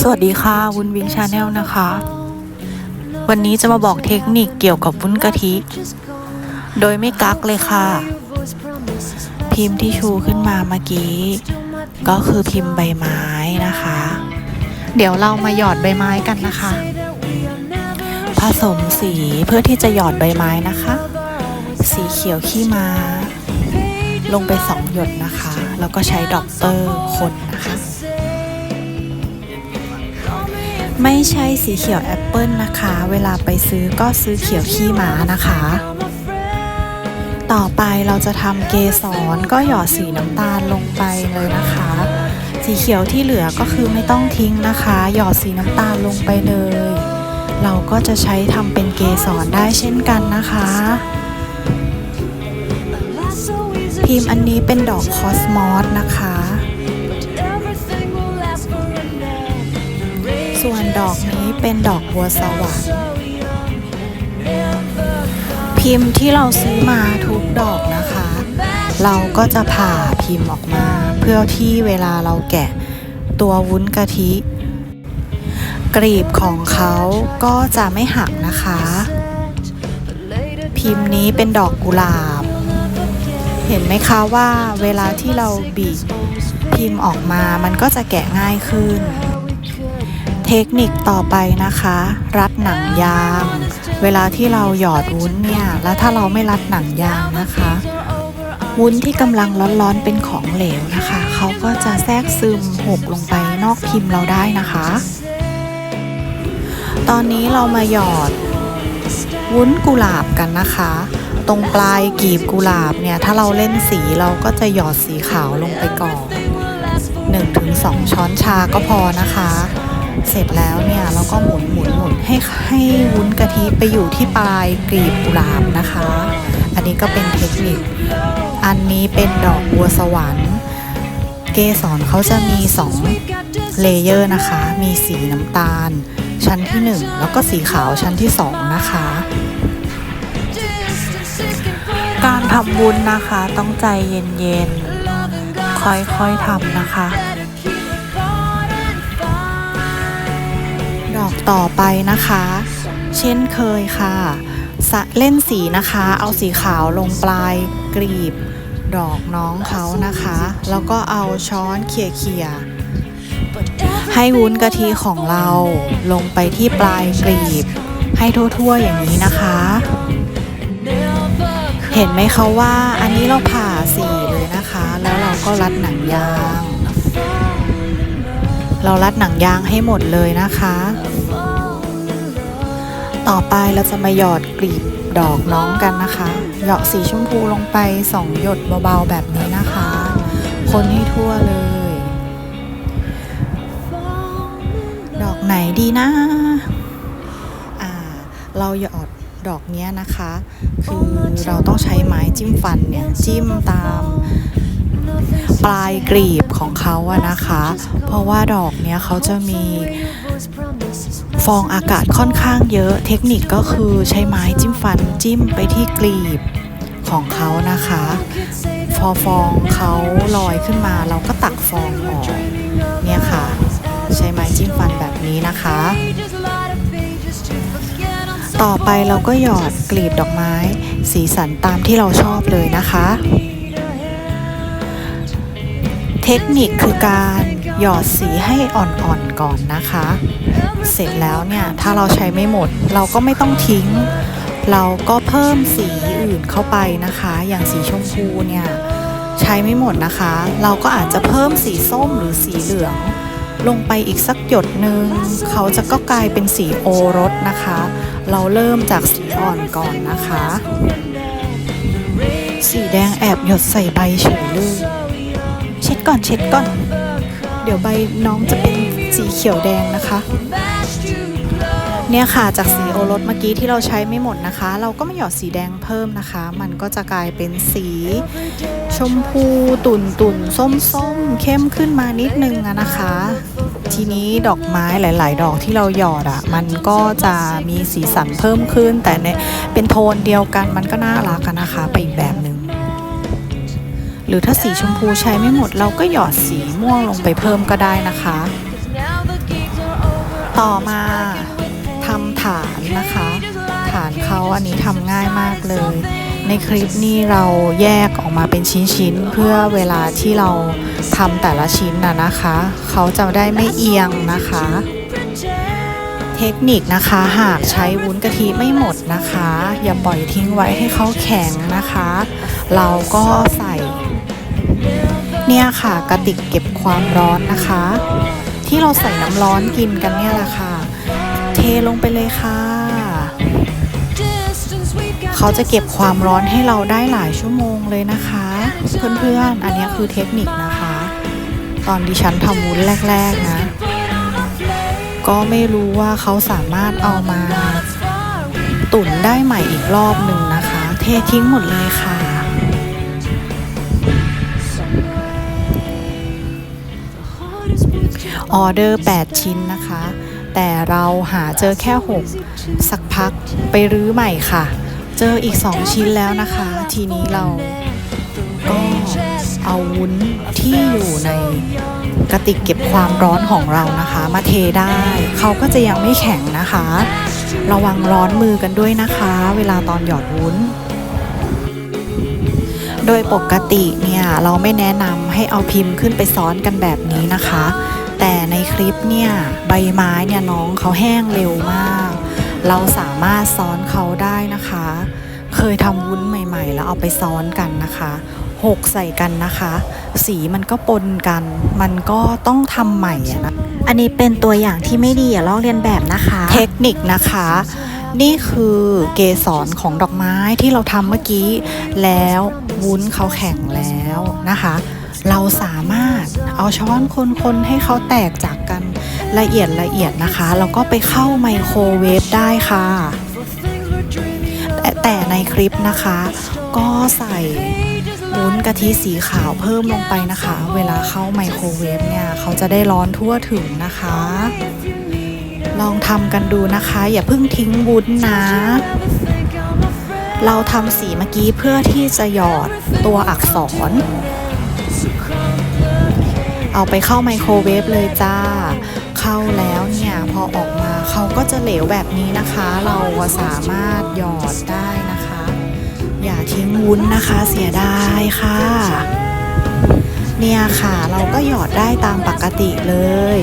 สวัสดีค่ะ วุ้นวิงชาแนลนะคะ วันนี้จะมาบอกเทคนิคเกี่ยวกับวุ้นกะทิ โดยไม่กักเลยค่ะ พิมพ์ที่ชูขึ้นมาเมื่อกี้ ก็คือพิมพ์ใบไม้นะคะ เดี๋ยวเรามาหยอดใบไม้กันนะคะ ผสมสีเพื่อที่จะหยอดใบไม้นะคะ สีเขียวขี้ม้าลงไปสองหยดนะคะ แล้วก็ใช้ดอกเตอร์คนนะคะ ไม่ใช่สีเขียวแอปเปิลนะคะ เวลาไปซื้อก็ซื้อเขียวขี้ม้านะคะ ต่อไปเราจะทำเกสรก็หยอดสีน้ำตาลลงไปเลยนะคะ สีเขียวที่เหลือก็คือไม่ต้องทิ้งนะคะ หยอดสีน้ำตาลลงไปเลย เราก็จะใช้ทำเป็นเกสรได้เช่นกันนะคะพิมพ์อันนี้เป็นดอกคอสมอสนะคะ ส่วนดอกนี้เป็นดอกบัวสวรรค์พิมพ์ที่เราซื้อมาทุกดอกนะคะ เราก็จะผ่าพิมพ์ออกมา เพื่อที่เวลาเราแกะตัววุ้นกะทิ กรีบของเขาก็จะไม่หักนะคะ พิมพ์นี้เป็นดอกกุหลาบ เห็นไหมคะว่าเวลาที่เราบีบพิมพ์ออกมามันก็จะแกะง่ายขึ้น เทคนิคต่อไปนะคะ รัดหนังยาง เวลาที่เราหยอดวุ้นเนี่ย แล้วถ้าเราไม่รัดหนังยางนะคะ วุ้นที่กำลังร้อนๆเป็นของเหลวนะคะ เขาก็จะแทรกซึมหกลงไปนอกพิมพ์เราได้นะคะ ตอนนี้เรามาหยอดวุ้นกุหลาบกันนะคะ ตรงปลายกีบกุหลาบเนี่ย ถ้าเราเล่นสีเราก็จะหยอดสีขาวลงไปก่อน1-2 ช้อนชาก็พอนะคะ เสร็จแล้วเนี่ยเราก็หมุนหมุนหมุนให้ให้วุ้นกะทิไปอยู่ที่ปลายกลีบกุหลาบนะคะ อันนี้ก็เป็นเทคนิค อันนี้เป็นดอกบัวสวรรค์ เกสรเขาจะมี2เลเยอร์นะคะ มีสีน้ำตาล ชั้นที่ 1 แล้วก็สีขาวชั้นที่ 2 นะคะ การทำวุ้นนะคะต้องใจเย็นๆค่อยๆทำนะคะ ดอกต่อไปนะคะ เช่นเคยค่ะสะเล่นสีนะคะ เอาสีขาวลงปลายกรีบ ดอกน้องเขานะคะ แล้วก็เอาช้อนเขี่ยๆให้วุ้นกะทิของเราลงไปที่ปลายกรีบ ให้ทั่วๆอย่างนี้นะคะ เห็นไหมคะว่าอันนี้เราผ่าสีเลยนะคะ แล้วเราก็รัดหนังยาง เรารัดหนังยางให้หมดเลยนะคะ ต่อไปเราจะมาหยอดกลีบดอกน้องกันนะคะ หยอดสีชมพูลงไปสองหยดเบาๆแบบนี้นะคะ คนให้ทั่วเลย ดอกไหนดีนะอ่าเราหยอดดอกเนี้ยนะคะ คือเราต้องใช้ไม้จิ้มฟันเนี่ย จิ้มตาม ปลายกรีบของเขาอะนะคะ เพราะว่าดอกเนี้ยเขาจะมีฟองอากาศค่อนข้างเยอะเทคนิคก็คือใช้ไม้จิ้มฟันจิ้มไปที่กรีบของเขานะคะพอฟองเขาลอยขึ้นมา เราก็ตักฟองออกเนี่ยค่ะ ใช้ไม้จิ้มฟันแบบนี้นะคะ ต่อไปเราก็หยอดกลีบดอกไม้ สีสันตามที่เราชอบเลยนะคะ เทคนิคคือการหยอดสีให้อ่อนๆก่อนนะคะ เสร็จแล้วเนี่ย ถ้าเราใช้ไม่หมดเราก็ไม่ต้องทิ้ง เราก็เพิ่มสีอื่นเข้าไปนะคะ อย่างสีชมพูเนี่ย ใช้ไม่หมดนะคะ เราก็อาจจะเพิ่มสีส้มหรือสีเหลือง ลงไปอีกสักหยดหนึ่งเขาจะก็กลายเป็นสีโอรสนะคะ เราเริ่มจากสีอ่อนก่อนนะคะ สีแดงแอบหยดใส่ใบเฉยเลย ช็ดก่อนเช็ดก่อน เดี๋ยวใบน้องจะเป็นสีเขียวแดงนะคะ เนี่ยค่ะจากสีโอรสเมื่อกี้ที่เราใช้ไม่หมดนะคะ เราก็มาหยอดสีแดงเพิ่มนะคะ มันก็จะกลายเป็นสี ชมพูตุ่นตุ่นส้มส้มเข้มขึ้นมานิดนึงนะคะ ทีนี้ดอกไม้หลาย ๆ ดอกที่เราหยอดอะมันก็จะมีสีสันเพิ่มขึ้น แต่เนี่ยเป็นโทนเดียวกันมันก็น่ารักนะคะ ไปอีกแบบหนึ่ง หรือถ้าสีชมพูใช้ไม่หมดเราก็หยอดสีม่วงลงไปเพิ่มก็ได้นะคะ ต่อมาทำฐานนะคะ ฐานเขาอันนี้ทำง่ายมากเลย ในคลิปนี้เราแยกออกมาเป็นชิ้นๆ เพื่อเวลาที่เราทำแต่ละชิ้นนะนะคะ เขาจะได้ไม่เอียงนะคะ เทคนิคนะคะหากใช้วุ้นกะทิไม่หมดนะคะ อย่าปล่อยทิ้งไว้ให้เขาแข็งนะคะ เราก็ใส่ เนี่ยค่ะกระติกเก็บความร้อนนะคะ ที่เราใส่น้ำร้อนกินกันเนี่ยแหละค่ะ เทลงไปเลยค่ะ เขาจะเก็บความร้อนให้เราได้หลายชั่วโมงเลยนะคะ เพื่อนๆ อันนี้คือเทคนิคนะคะ ตอนดิฉันทำวุ้นแรก ๆ นะ ก็ไม่รู้ว่าเขาสามารถเอามา ตุ๋นได้ใหม่อีกรอบหนึ่งนะคะ เททิ้งหมดเลยค่ะ ออเดอร์ 8 ชิ้นนะคะ แต่เราหาเจอแค่ 6 สักพักไปรื้อใหม่ค่ะ เจออีก 2 ชิ้นแล้วนะคะ ทีนี้เราก็เอาวุ้นที่อยู่ในกระติกเก็บความร้อนของเรานะคะ มาเทได้ เขาก็จะยังไม่แข็งนะคะ ระวังร้อนมือกันด้วยนะคะ เวลาตอนหยอดวุ้น โดยปกติเนี่ย เราไม่แนะนำให้เอาพิมพ์ขึ้นไปซ้อนกันแบบนี้นะคะ แต่ในคลิปเนี่ยใบไม้เนี่ยน้องเขาแห้งเร็วมาก เราสามารถซ้อนเขาได้นะคะ เคยทำวุ้นใหม่ ๆ แล้วเอาไปซ้อนกันนะคะหกใส่กันนะคะ สีมันก็ปนกัน มันก็ต้องทำใหม่อะนะอันนี้เป็นตัวอย่างที่ไม่ดีอย่าลอกเลียนแบบนะคะ เทคนิคนะคะ นี่คือเกสรของดอกไม้ที่เราทำเมื่อกี้ แล้ววุ้นเขาแข็งแล้วนะคะ เราสามารถเอาช้อนคนๆให้เขาแตกจากกันละเอียดละเอียดนะคะ แล้วก็ไปเข้าไมโครเวฟได้ค่ะ แต่แต่ในคลิปนะคะ ก็ใส่วุ้นกะทิสีขาวเพิ่มลงไปนะคะ เวลาเข้าไมโครเวฟเนี่ย เขาจะได้ร้อนทั่วถึงนะคะ ลองทำกันดูนะคะ อย่าเพิ่งทิ้งวุ้นนะ เราทำสีเมื่อกี้เพื่อที่จะหยอดตัวอักษร เอาไปเข้าไมโครเวฟเลยจ้า เข้าแล้วเนี่ย พอออกมาเขาก็จะเหลวแบบนี้นะคะ เราสามารถหยอดได้นะคะ อย่าทิ้งวุ้นนะคะเสียดายค่ะ เนี่ยค่ะเราก็หยอดได้ตามปกติเลย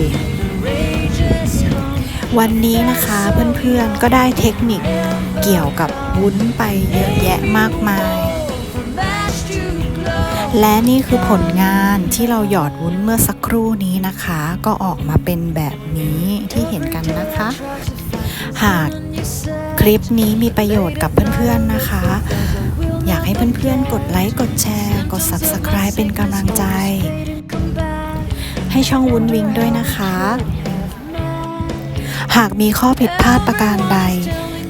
วันนี้นะคะเพื่อนๆก็ได้เทคนิคเกี่ยวกับวุ้นไปเยอะแยะมากมาย และนี่คือผลงานที่เราหยอดวุ้นเมื่อสักครู่นี้นะคะ ก็ออกมาเป็นแบบนี้ที่เห็นกันนะคะ หากคลิปนี้มีประโยชน์กับเพื่อนๆนะคะ อยากให้เพื่อนๆ กดไลค์ กดแชร์ กด Subscribe เป็นกำลังใจ ให้ช่องวุ้นวิงด้วยนะคะ หากมีข้อผิดพลาดประการใด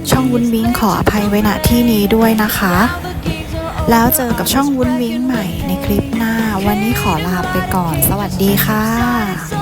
ช่องวุ้นวิ้งขออภัยไว้ณที่นี้ด้วยนะคะ แล้วเจอกับช่องวุ้นวิ้งใหม่ในคลิปหน้า วันนี้ขอลาไปก่อน สวัสดีค่ะ